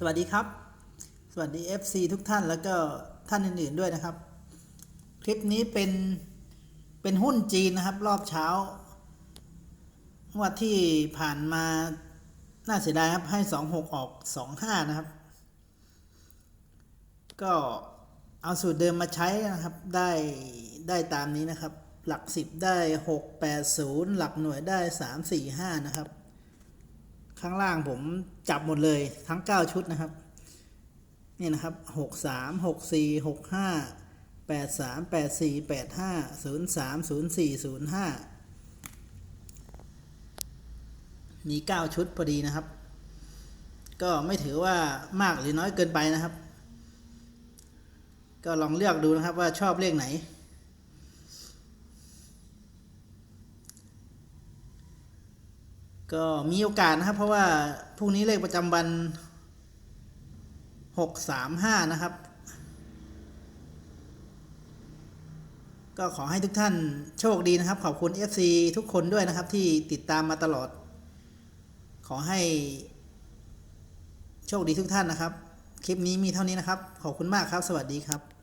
สวัสดีครับ สวัสดี FC ทุกท่านแล้วก็ท่านอื่นๆด้วยนะครับ คลิปนี้เป็น เป็นหุ้นจีนนะครับรอบเช้างวดที่ผ่านมาน่าเสียดายครับ ให้ 26 ออก 25 นะครับ ก็เอาสูตรเดิมมาใช้นะครับ ได้ได้ตามนี้นะครับ หลัก 10 ได้ 680 หลักหน่วยได้ 345 นะครับ ข้างล่างผมจับหมดเลยทั้ง 9 ชุดนะครับนี่นะครับ 6 3 6 4 6 5 8 3 8 4 8 5 0 3 0 4 0 5 มี 9 ชุดพอดีนะครับ ก็ไม่ถือว่ามากหรือน้อยเกินไปนะครับ ก็ลองเลือกดูนะครับว่าชอบเลขไหน ก็มีโอกาสนะครับ เพราะว่าพรุ่งนี้เลขประจำวันหกสามห้านะครับ ก็ขอให้ทุกท่านโชคดีนะครับ ขอบคุณ FC ทุกคนด้วยนะครับที่ติดตามมาตลอด ขอให้โชคดีทุกท่านนะครับ คลิปนี้มีเท่านี้นะครับ ขอบคุณมากครับ สวัสดีครับ